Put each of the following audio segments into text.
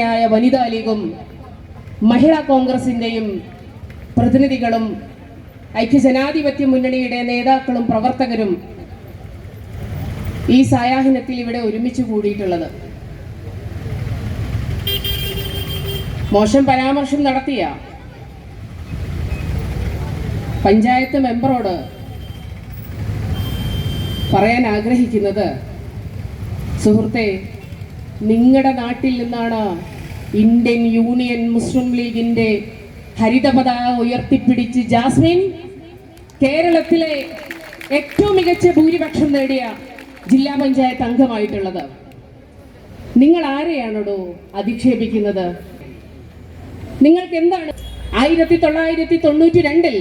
ായ വനിതാ ലീഗും മഹിളാ കോൺഗ്രസിന്റെയും പ്രതിനിധികളും ഐക്യജനാധിപത്യ മുന്നണിയുടെ നേതാക്കളും പ്രവർത്തകരും ഈ സായാഹ്നത്തിൽ ഇവിടെ ഒരുമിച്ച് കൂടിയിട്ടുള്ളത്. മോശം പരാമർശം നടത്തിയ പഞ്ചായത്ത് മെമ്പറോട് പറയാൻ ആഗ്രഹിക്കുന്നത് സുഹൃത്തെ നിങ്ങളുടെ നാട്ടിൽ നിന്നാണ് ഇന്ത്യൻ യൂണിയൻ മുസ്ലിം ലീഗിന്റെ ഹരിത പതാക ഉയർത്തിപ്പിടിച്ച് ജാസ്മിൻ കേരളത്തിലെ ഏറ്റവും മികച്ച ഭൂരിപക്ഷം നേടിയ ജില്ലാ പഞ്ചായത്ത് അംഗമായിട്ടുള്ളത്. നിങ്ങൾ ആരെയാണോ അധിക്ഷേപിക്കുന്നത്? നിങ്ങൾക്ക് എന്താണ് ആയിരത്തി തൊള്ളായിരത്തി തൊണ്ണൂറ്റി രണ്ടിൽ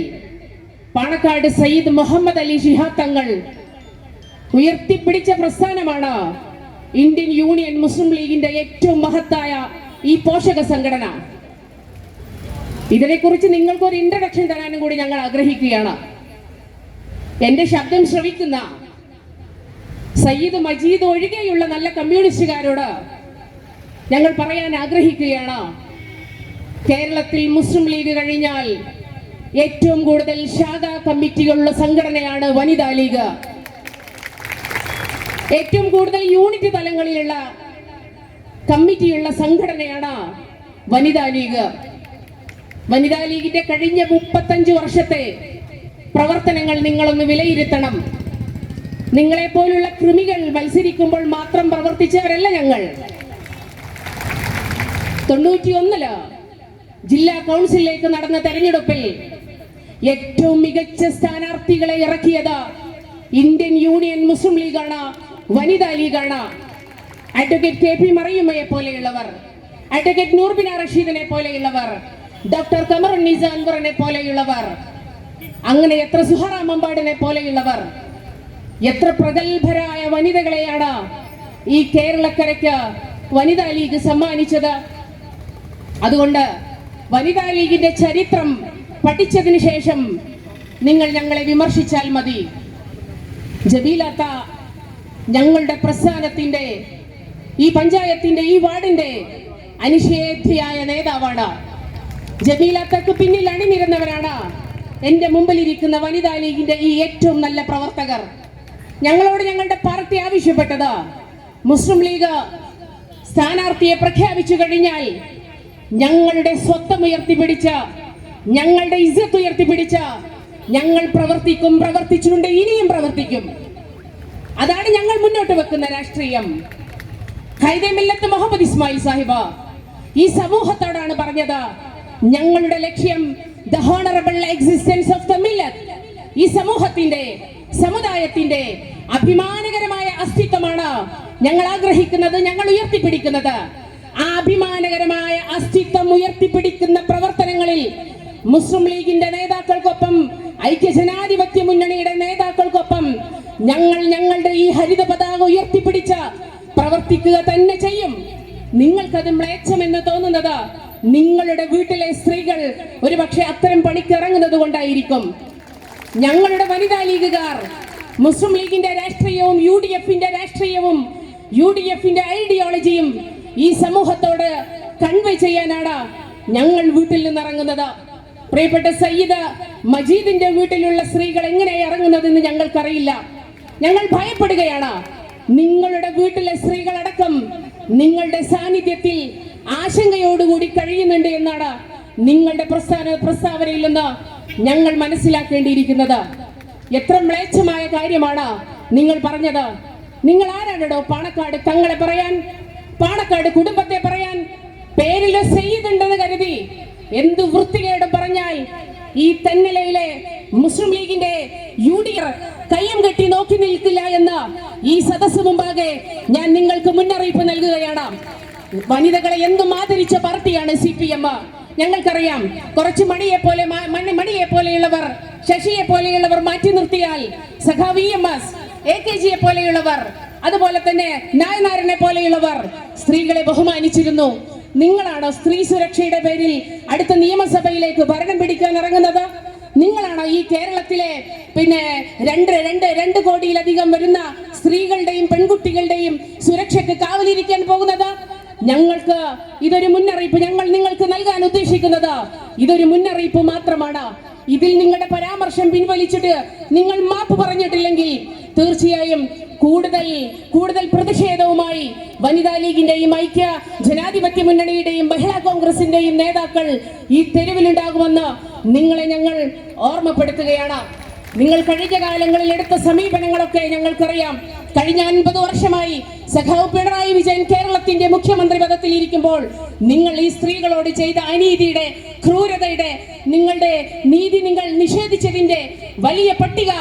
പാണക്കാട് സയ്യിദ് മുഹമ്മദ് അലി ഷിഹാബ് തങ്ങൾ ഉയർത്തിപ്പിടിച്ച പ്രസ്ഥാനമാണ് ഇന്ത്യൻ യൂണിയൻ മുസ്ലിം ലീഗിന്റെ ഏറ്റവും മഹത്തായ ഈ പോഷക സംഘടന. ഇതിനെക്കുറിച്ച് നിങ്ങൾക്ക് ഒരു ഇൻട്രഡക്ഷൻ തരാനും കൂടി ഞങ്ങൾ ആഗ്രഹിക്കുകയാണ്. എന്റെ ശബ്ദം ശ്രവിക്കുന്ന സയ്യിദ് മജീദ് ഒഴികെയുള്ള നല്ല കമ്മ്യൂണിസ്റ്റുകാരോട് ഞങ്ങൾ പറയാൻ ആഗ്രഹിക്കുകയാണ്. കേരളത്തിൽ മുസ്ലിം ലീഗ് കഴിഞ്ഞാൽ ഏറ്റവും കൂടുതൽ ശാഖാ കമ്മിറ്റികളുള്ള സംഘടനയാണ് വനിതാ ലീഗ്. ഏറ്റവും കൂടുതൽ യൂണിറ്റ് തലങ്ങളിലുള്ള കമ്മിറ്റിയുള്ള സംഘടനയാണ് വനിതാ ലീഗ്. വനിതാ ലീഗിന്റെ കഴിഞ്ഞ മുപ്പത്തഞ്ച് വർഷത്തെ പ്രവർത്തനങ്ങൾ നിങ്ങളൊന്ന് വിലയിരുത്തണം. നിങ്ങളെ പോലുള്ള കൃമികൾ മത്സരിക്കുമ്പോൾ മാത്രം പ്രവർത്തിച്ചവരല്ല ഞങ്ങൾ. തൊണ്ണൂറ്റി ഒന്നിൽ ജില്ലാ കൗൺസിലിലേക്ക് നടന്ന തെരഞ്ഞെടുപ്പിൽ ഏറ്റവും മികച്ച സ്ഥാനാർത്ഥികളെ ഇറക്കിയത് ഇന്ത്യൻ യൂണിയൻ മുസ്ലിം ലീഗാണ്. വനിതാ ലീഗാണ്. അഡ്വക്കേറ്റ് കെ പി മറിയുമ്മയെ പോലെയുള്ളവർ. അഡ്വക്കേറ്റ് നൂർബിന റഷീദിനെ പോലെയുള്ളവർ. ഡോക്ടർ കമറുൻ നിസ അൻവറിനെ പോലെയുള്ളവർ. അങ്ങനെ എത്ര സുഹറ മമ്പാടിനെ പോലെയുള്ളവർ. എത്ര പ്രഗത്ഭരായ വനിതകളെയാണ് ഈ കേരളക്കരയ്ക്ക് വനിതാ ലീഗ് സമ്മാനിച്ചത്. അതുകൊണ്ട് വനിതാ ലീഗിന്റെ ചരിത്രം പഠിച്ചതിന് ശേഷം നിങ്ങൾ ഞങ്ങളെ വിമർശിച്ചാൽ മതി. ജബീലാത്ത ഞങ്ങളുടെ പ്രസ്ഥാനത്തിന്റെ ഈ പഞ്ചായത്തിന്റെ ഈ വാർഡിന്റെ അനിഷേധ്യയായ നേതാവാണ്. ജമീലാത്തക്ക് പിന്നിൽ അണിനിരുന്നവരാണ്. എന്റെ മുമ്പിൽ ഇരിക്കുന്ന വനിതാ ലീഗിന്റെ ഈ ഏറ്റവും നല്ല പ്രവർത്തകർ. ഞങ്ങളോട് ഞങ്ങളുടെ പാർട്ടി ആവശ്യപ്പെട്ടത് മുസ്ലിം ലീഗ് സ്ഥാനാർത്ഥിയെ പ്രഖ്യാപിച്ചു കഴിഞ്ഞാൽ ഞങ്ങളുടെ സ്വത്തം ഉയർത്തിപ്പിടിച്ച ഞങ്ങളുടെ ഇജ്ജത്ത് ഉയർത്തിപ്പിടിച്ച ഞങ്ങൾ പ്രവർത്തിക്കും പ്രവർത്തിച്ചുകൊണ്ട് ഇനിയും പ്രവർത്തിക്കും. അതാണ് ഞങ്ങൾ മുന്നോട്ട് വെക്കുന്ന രാഷ്ട്രീയം. ഹൈദമില്ലത്ത് മുഹമ്മദ് ഇസ്മായിൽ സാഹിബ് ഈ സമൂഹത്തോടാണ് പറഞ്ഞത് ഞങ്ങളുടെ ലക്ഷ്യം the honourable existence of the മില്ലത്ത് ഈ സമൂഹത്തിന്റെ സമുദായത്തിന്റെ അഭിമാനകരമായ അസ്തിത്വമാണ് ഞങ്ങൾ ആഗ്രഹിക്കുന്നത് ഞങ്ങൾ ഉയർത്തിപ്പിടിക്കുന്നത്. ആ അഭിമാനകരമായ അസ്തിത്വം ഉയർത്തിപ്പിടിക്കുന്ന പ്രവർത്തനങ്ങളിൽ മുസ്ലിം ലീഗിന്റെ നേതാക്കൾക്കൊപ്പം ഐക്യ ജനാധിപത്യ മുന്നണിയുടെ നേതാക്കൾക്കൊപ്പം ഞങ്ങൾ ഞങ്ങളുടെ ഈ ഹരിത പതാക ഉയർത്തിപ്പിടിച്ച പ്രവർത്തിക്കുക തന്നെ ചെയ്യും. നിങ്ങൾക്കത് മ്ലേച്ഛമെന്ന് തോന്നുന്നത് നിങ്ങളുടെ വീട്ടിലെ സ്ത്രീകൾ ഒരുപക്ഷെ അത്തരം പണിക്ക് ഇറങ്ങുന്നത് കൊണ്ടായിരിക്കും. ഞങ്ങളുടെ വനിതാ ലീഗുകാർ മുസ്ലിം ലീഗിന്റെ രാഷ്ട്രീയവും യു ഡി എഫിന്റെ രാഷ്ട്രീയവും യു ഡി എഫിന്റെ ഐഡിയോളജിയും ഈ സമൂഹത്തോട് കൺവേ ചെയ്യാനാണ് ഞങ്ങൾ വീട്ടിൽ നിന്ന് ഇറങ്ങുന്നത് പ്രിയപ്പെട്ട സയ്യിദ് മജീദിന്റെ വീട്ടിലുള്ള സ്ത്രീകൾ എങ്ങനെ ഇറങ്ങുന്നതെന്ന് ഞങ്ങൾക്കറിയില്ല. ഞങ്ങൾ ഭയപ്പെടുകയാണ്. നിങ്ങളുടെ വീട്ടിലെ സ്ത്രീകളടക്കം നിങ്ങളുടെ സാന്നിധ്യത്തിൽ ആശങ്കയോടുകൂടി കഴിയുന്നുണ്ട് എന്നാണ് നിങ്ങളുടെ പ്രസ്ഥാന പ്രസ്താവനയിൽ നിന്ന് ഞങ്ങൾ മനസ്സിലാക്കേണ്ടിയിരിക്കുന്നത്. എത്ര മ്ലേച്ഛമായ കാര്യമാണ് നിങ്ങൾ പറഞ്ഞത്. നിങ്ങൾ ആരാണോ പാണക്കാട്? തങ്ങളെ പറയാൻ പാണക്കാട് കുടുംബത്തെ പറയാൻ പേരിൽ സെയ്തുണ്ടെന്ന് കരുതി. എന്ത് വൃത്തികേട് പറഞ്ഞാൽ ഈ തെന്നലയിലെ മുസ്ലിം ലീഗിന്റെ യു ഡി കയ്യം കെട്ടി നോക്കി നിൽക്കില്ല എന്ന് ഈ സദസ് മുമ്പാകെ ഞാൻ നിങ്ങൾക്ക് മുന്നറിയിപ്പ് നൽകുകയാണ്. വനിതകളെ എന്തും ആദരിച്ച പാർട്ടിയാണ് സി പി എം ഞങ്ങൾക്കറിയാം കുറച്ച് മണിയെ പോലെ മണിയെ പോലെയുള്ളവർ ശശിയെ പോലെയുള്ളവർ മാറ്റി നിർത്തിയാൽ സഖാവി എം എസ് എ കെ ജിയെ പോലെയുള്ളവർ അതുപോലെ തന്നെ നായനാരനെ പോലെയുള്ളവർ സ്ത്രീകളെ ബഹുമാനിച്ചിരുന്നു. നിങ്ങളാണോ സ്ത്രീ സുരക്ഷയുടെ പേരിൽ അടുത്ത നിയമസഭയിലേക്ക് ഭരണം പിടിക്കാൻ ഇറങ്ങുന്നത്? നിങ്ങളാണോ ഈ കേരളത്തിലെ പിന്നെ രണ്ട് രണ്ട് രണ്ട് കോടിയിലധികം വരുന്ന സ്ത്രീകളുടെയും പെൺകുട്ടികളുടെയും സുരക്ഷയ്ക്ക് കാവലിരിക്കാൻ പോകുന്നത്? ഞങ്ങൾക്ക് ഇതൊരു മുന്നറിയിപ്പ് ഞങ്ങൾ നിങ്ങൾക്ക് നൽകാൻ ഉദ്ദേശിക്കുന്നത് ഇതൊരു മുന്നറിയിപ്പ് മാത്രമാണ്. ഇതിൽ നിങ്ങളുടെ പരാമർശം പിൻവലിച്ചിട്ട് നിങ്ങൾ മാപ്പ് പറഞ്ഞിട്ടില്ലെങ്കിൽ തീർച്ചയായും കൂടുതൽ കൂടുതൽ പ്രതിഷേധവുമായി വനിതാ ലീഗിന്റെയും ഐക്യ ജനാധിപത്യ മുന്നണിയുടെയും മഹിളാ കോൺഗ്രസിന്റെയും നേതാക്കൾ ഈ തെരുവിലുണ്ടാകുമെന്ന് നിങ്ങളെ ഞങ്ങൾ ഓർമ്മപ്പെടുത്തുകയാണ്. നിങ്ങൾ കഴിഞ്ഞ കാലങ്ങളിൽ എടുത്ത സമീപനങ്ങളൊക്കെ ഞങ്ങൾക്കറിയാം. കഴിഞ്ഞ അൻപത് വർഷമായി സഖാവ് പിണറായി വിജയൻ കേരളത്തിന്റെ മുഖ്യമന്ത്രി പദത്തിൽ ഇരിക്കുമ്പോൾ നിങ്ങൾ ഈ സ്ത്രീകളോട് ചെയ്ത അനീതിയുടെ ക്രൂരതയുടെ നിങ്ങളുടെ നീതി നിങ്ങൾ നിഷേധിച്ചതിന്റെ വലിയ പട്ടിക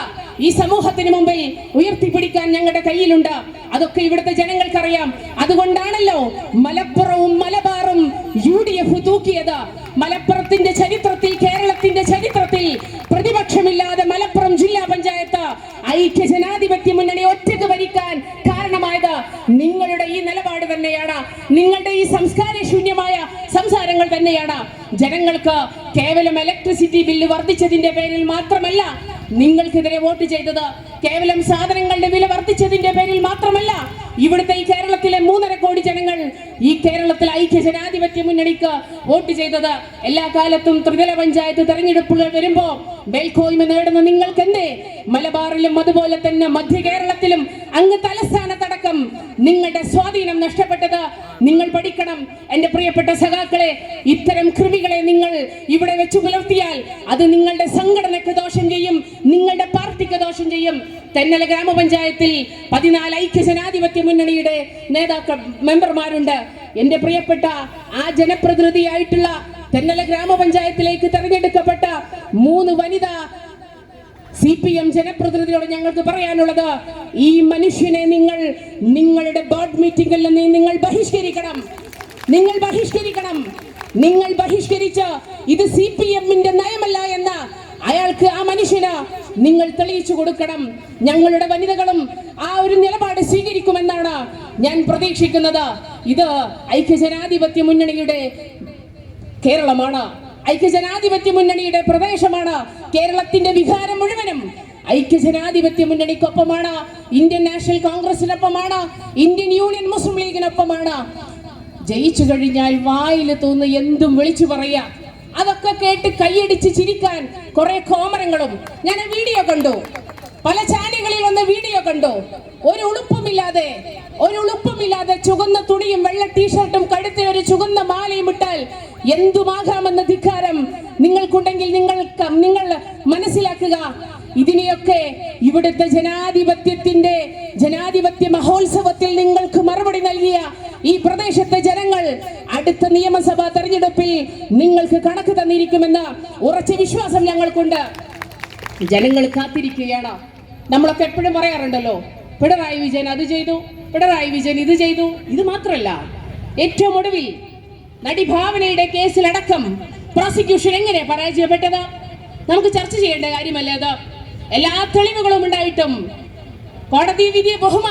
ഈ സമൂഹത്തിന് മുമ്പിൽ ഉയർത്തിപ്പിടിക്കാൻ ഞങ്ങളുടെ കയ്യിലുണ്ട്. അതൊക്കെ ഇവിടുത്തെ ജനങ്ങൾക്കറിയാം. അതുകൊണ്ടാണല്ലോ മലപ്പുറവും മലബാറും യു ഡി എഫ് തൂക്കിയത്. മലപ്പുറത്തിന്റെ ചരിത്രത്തിൽ കേരളത്തിന്റെ ചരിത്രത്തിൽ പ്രതിപക്ഷമില്ലാതെ മലപ്പുറം ജില്ലാ പഞ്ചായത്ത് ഐക്യ ജനാധിപത്യ മുന്നണി ഒറ്റയ്ക്ക് ഭരിക്കാൻ കാരണമായത് നിങ്ങളുടെ ഈ നിലപാട് തന്നെയാണ്. നിങ്ങളുടെ ഈ സംസ്കാര ശൂന്യമായ സംസാരങ്ങൾ തന്നെയാണ്. ജനങ്ങൾക്ക് കേവലം ഇലക്ട്രിസിറ്റി ബില്ല് വർദ്ധിച്ചതിന്റെ പേരിൽ മാത്രമല്ല നിങ്ങൾക്കെതിരെ വോട്ട് ചെയ്തത് കേവലം സാധനങ്ങളുടെ വില വർദ്ധിച്ചതിന്റെ പേരിൽ മാത്രമല്ല ഇവിടുത്തെ ഈ കേരളത്തിലെ മൂന്നര കോടി ജനങ്ങൾ ഈ കേരളത്തിൽ ഐക്യ ജനാധിപത്യ മുന്നണിക്ക് വോട്ട് ചെയ്തത്. എല്ലാ കാലത്തും ത്രിതല പഞ്ചായത്ത് തെരഞ്ഞെടുപ്പുകൾ വരുമ്പോ മേൽക്കോയ്മ നേടുന്ന നിങ്ങൾക്ക് എന്തേ മലബാറിലും അതുപോലെ തന്നെ മധ്യ കേരളത്തിലും അങ്ങ് തലസ്ഥാനത്തടക്കം നിങ്ങളുടെ സ്വാധീനം നഷ്ടപ്പെട്ടത് നിങ്ങൾ പഠിക്കണം. എന്റെ പ്രിയപ്പെട്ട സഖാക്കളെ ഇത്തരം കൃമികളെ നിങ്ങൾ ഇവിടെ വെച്ച് പുലർത്തിയാൽ അത് നിങ്ങളുടെ സംഘടനയ്ക്ക് ദോഷം ചെയ്യും. നിങ്ങളുടെ ദോഷം ചെയ്യും. തെന്നല ഗ്രാമപഞ്ചായത്തിൽ പതിനാല് ഐക്യ ജനാധിപത്യ മുന്നണിയുടെ നേതാക്കൾ മെമ്പർമാരുണ്ട്. എന്റെ പ്രിയപ്പെട്ട ആ ജനപ്രതിനിധിയായിട്ടുള്ള തെന്നല ഗ്രാമപഞ്ചായത്തിലേക്ക് തെരഞ്ഞെടുക്കപ്പെട്ട മൂന്ന് വനിതാ സി പി എം ജനപ്രതിനിധിയോട് ഞങ്ങൾക്ക് പറയാനുള്ളത് ഈ മനുഷ്യനെ നിങ്ങൾ നിങ്ങളുടെ ബോർഡ് മീറ്റിംഗിൽ നിന്ന് നിങ്ങൾ ബഹിഷ്കരിക്കണം. നിങ്ങൾ ബഹിഷ്കരിക്കണം. നിങ്ങൾ ബഹിഷ്കരിച്ച് ഇത് സി പി എമ്മിന്റെ നയമല്ല എന്ന് അയാൾക്ക് ആ മനുഷ്യന് നിങ്ങൾ തെളിയിച്ചു കൊടുക്കണം. ഞങ്ങളുടെ വനിതകളും ആ ഒരു നിലപാട് സ്വീകരിക്കുമെന്നാണ് ഞാൻ പ്രതീക്ഷിക്കുന്നത്. ഇത് ഐക്യജനാധിപത്യ മുന്നണിയുടെ കേരളമാണ്. ഐക്യജനാധിപത്യ മുന്നണിയുടെ പ്രദേശമാണ്. കേരളത്തിന്റെ വികാരം മുഴുവനും ഐക്യജനാധിപത്യ മുന്നണിക്കൊപ്പമാണ്. ഇന്ത്യൻ നാഷണൽ കോൺഗ്രസിനൊപ്പമാണ്. ഇന്ത്യൻ യൂണിയൻ മുസ്ലിം ലീഗിനൊപ്പമാണ്. ജയിച്ചു കഴിഞ്ഞാൽ വായിൽ തോന്നുന്ന എന്തും വിളിച്ചു പറയാ. അതൊക്കെ കേട്ട് കൈയടിച്ച് ചിരിക്കാൻ കുറെ കോമരങ്ങളും. ഞാൻ വീഡിയോ കണ്ടു. പല ചാനലുകളിൽ വന്ന വീഡിയോ കണ്ടു. ഒരു ഉളുപ്പുമില്ലാതെ ഒരു ഉളുപ്പുമില്ലാതെ ചുവന്ന തുണിയും വെള്ള ടീഷർട്ടും കഴുത്തിൽ ഒരു ചുവന്ന മാലയും ഇട്ടാൽ എന്തുമാകാമെന്ന ധിക്കാരം നിങ്ങൾക്കുണ്ടെങ്കിൽ നിങ്ങൾക്ക് നിങ്ങൾ മനസ്സിലാക്കുക. ഇതിനെയൊക്കെ ഇവിടുത്തെ ജനാധിപത്യത്തിന്റെ ജനാധിപത്യ മഹോത്സവത്തിൽ നിങ്ങൾക്ക് മറുപടി നൽകിയ ഈ പ്രദേശത്തെ ജനങ്ങൾ അടുത്ത നിയമസഭാ തെരഞ്ഞെടുപ്പിൽ നിങ്ങൾക്ക് കണക്ക് തന്നിരിക്കുമെന്ന് ഉറച്ച വിശ്വാസം ഞങ്ങൾക്കുണ്ട്. ജനങ്ങൾ കാത്തിരിക്കുകയാണ്. നമ്മളൊക്കെ എപ്പോഴും പറയാറുണ്ടല്ലോ പിണറായി വിജയൻ അത് ചെയ്തു പിണറായി വിജയൻ ഇത് ചെയ്തു. ഇത് മാത്രമല്ല ഏറ്റവും ഒടുവിൽ നടി ഭാവനയുടെ കേസിലടക്കം പ്രോസിക്യൂഷൻ എങ്ങനെ പരാജയപ്പെട്ടത്? നമുക്ക് ചർച്ച ചെയ്യേണ്ട കാര്യമല്ലേ അത്? എല്ലാ തെളിവുകളും ഉണ്ടായിട്ടും കോടതി വിധിയെ ബഹുമാനം